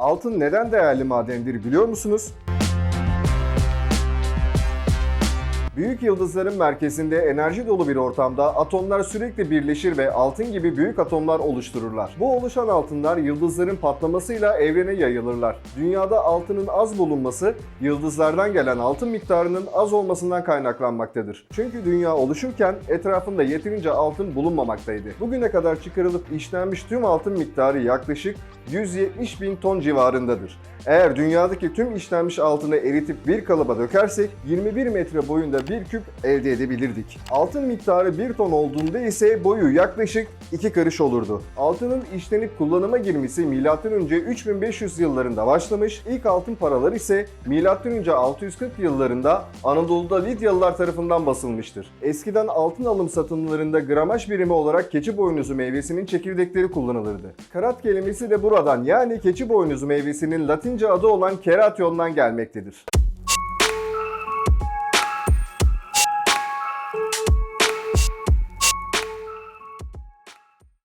Altın neden değerli madendir biliyor musunuz? Büyük yıldızların merkezinde enerji dolu bir ortamda atomlar sürekli birleşir ve altın gibi büyük atomlar oluştururlar. Bu oluşan altınlar yıldızların patlamasıyla evrene yayılırlar. Dünyada altının az bulunması yıldızlardan gelen altın miktarının az olmasından kaynaklanmaktadır. Çünkü dünya oluşurken etrafında yeterince altın bulunmamaktaydı. Bugüne kadar çıkarılıp işlenmiş tüm altın miktarı yaklaşık 170 bin ton civarındadır. Eğer dünyadaki tüm işlenmiş altını eritip bir kalıba dökersek 21 metre boyunda bir küp elde edebilirdik. Altın miktarı 1 ton olduğunda ise boyu yaklaşık 2 karış olurdu. Altının işlenip kullanıma girmesi M.Ö. 3500 yıllarında başlamış, ilk altın paralar ise M.Ö. 640 yıllarında Anadolu'da Lidyalılar tarafından basılmıştır. Eskiden altın alım satımlarında gramaj birimi olarak keçi boynuzu meyvesinin çekirdekleri kullanılırdı. Karat kelimesi de buradan yani keçi boynuzu meyvesinin Latince adı olan keratyondan gelmektedir.